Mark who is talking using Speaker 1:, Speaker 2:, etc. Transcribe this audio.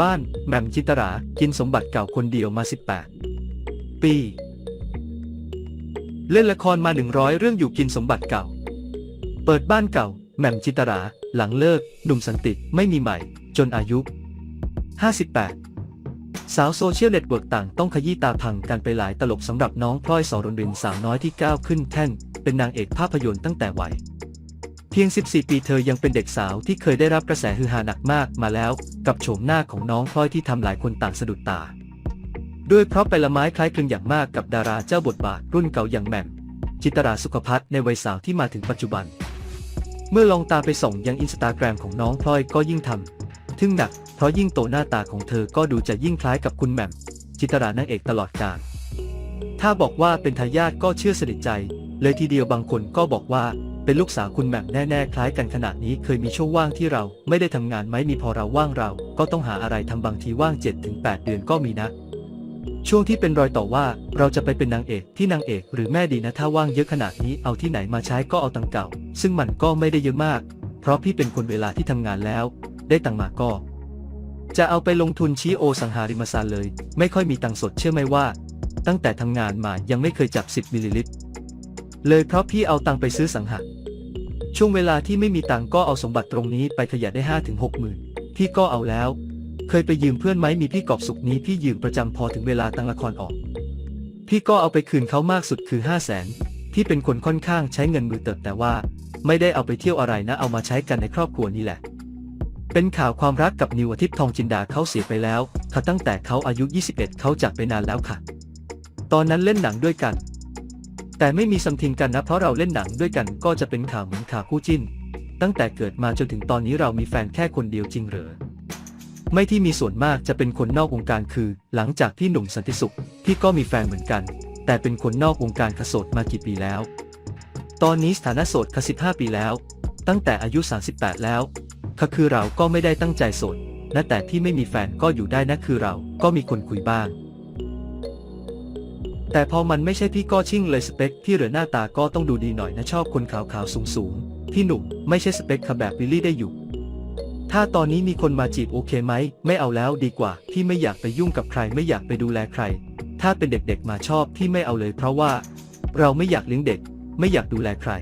Speaker 1: บ้านแหม่มจินตรา กินสมบัติเก่าคนเดียวมา 18 ปี เล่นละครมา 100 เรื่องอยู่กินสมบัติเก่า เปิดบ้านเก่าแหม่มจินตรา หลังเลิก หนุ่มสันติไม่มีใหม่ จนอายุ 58 สาวโซเชียลเน็ตเวิร์กต่างต้องขยี้ตาพังกันไปหลายตลบสำหรับน้องพลอยสอรนรินสาวน้อยที่ก้าวขึ้นแท่น เป็นนางเอกภาพยนตร์ตั้งแต่วัย เพียง 14 ปีเธอยังเป็นเด็กสาวที่เคยได้รับกระแสฮือฮาหนักมากมาแล้วกับโฉมหน้าของน้องพลอยที่ทำหลายคนต่างสะดุดตา ด้วยเพราะไปละไม้คล้ายคลึงอย่างมากกับดาราเจ้าบทบาทรุ่นเก่าอย่างแหม่มจิตราสุขพัฒน์ในวัยสาวที่มาถึงปัจจุบัน เมื่อลองตามไปส่องยังอินสตาแกรมของน้องพลอยก็ยิ่งทำทึ่งหนัก เพราะยิ่งโตหน้าตาของเธอก็ดูจะยิ่งคล้ายกับคุณแหม่มจิตรานางเอกตลอดกาลถ้าบอกว่าเป็นทายาทก็เชื่อสนิทใจ เลยทีเดียวบางคนก็บอกว่า เป็นลูกสาวคุณแหม่มแน่ๆคล้ายกันขนาดนี้เคยมีช่วงว่างที่เราไม่ได้ทำงานไหมมีพอเราว่างเรา ก็ต้องหาอะไรทำบางทีว่าง 7-8 เดือนก็มีนะ ช่วงที่เป็นรอยต่อว่าเราจะไปเป็นนางเอกที่นางเอกหรือแม่ดีนะถ้าว่างเยอะขนาดนี้เอาที่ไหนมาใช้ก็เอาตังเก่า ซึ่งมันก็ไม่ได้เยอะมาก เพราะพี่เป็นคนเวลาที่ทำงานแล้ว ได้ตังมาก็ จะเอาไปลงทุนชี้โอสังหาริมทรัพย์เลย ไม่ค่อยมีตังสดเชื่อไหมว่า ตั้งแต่ทำงานมายังไม่เคยจับ 10มิลลิลิตรเลยเพราะพี่เอาตังไปซื้อสังหาร ช่วงเวลาที่ไม่มีตังก็เอาสมบัติตรงนี้ไปขยันได้5ถึง6หมื่นพี่ก็เอาแล้ว เคยไปยืมเพื่อนไหมมีพี่กอบสุกนี้พี่ยืมประจำพอถึงเวลาตังละครออก พี่ก็เอาไปคืนเขามากสุดคือ5 0 0แสนพี่เป็นคนค่อนข้างใช้เงินมือเติบแต่ว่า ไม่ได้เอาไปเที่ยวอะไรนะเอามาใช้กันในครอบครัวนี่แหละ เป็นข่าวความรักกับนิวอาทิตย์ทองจินดาเขาเสียไปแล้วค่ะตั้งแต่เขาอายุ 21 เขาจากไปนานแล้วค่ะ ตอนนั้นเล่นหนังด้วยกัน แต่ไม่มีซัมทิงกันนะเพราะเราเล่นหนังด้วยกันก็จะเป็นข่าวเหมือนข่าวคู่จิ้น ตั้งแต่เกิดมาจนถึงตอนนี้เรามีแฟนแค่คนเดียวจริงเหรอไม่ที่มีส่วนมากจะเป็นคนนอกวงการคือ หลังจากที่หนุ่มสันติสุขพี่ก็มีแฟนเหมือนกัน แต่เป็นคนนอกวงการขโสดมากี่ปีแล้ว ตอนนี้สถานะโสดค่ะ15ปีแล้ว ตั้งแต่อายุ 38 แล้วคือเราก็ไม่ได้ตั้งใจโสดนะแต่ที่ไม่มีแฟนก็อยู่ได้นะคือเราก็มีคนคุยบ้าง แต่พอมันไม่ใช่พี่ก็ชิ่งเลยสเปคพี่เหลือหน้าตาก็ต้องดูดีหน่อยนะชอบคนขาวๆสูงๆพี่หนุ่มไม่ใช่สเปคค่ะแบบวิลลี่ได้อยู่ ถ้าตอนนี้มีคนมาจีบโอเคไหมไม่เอาแล้วดีกว่าพี่ไม่อยากไปยุ่งกับใครไม่อยากไปดูแลใคร ถ้าเป็นเด็กๆมาชอบพี่ไม่เอาเลยเพราะว่า เราไม่อยากเลี้ยงเด็ก ไม่อยากดูแลใคร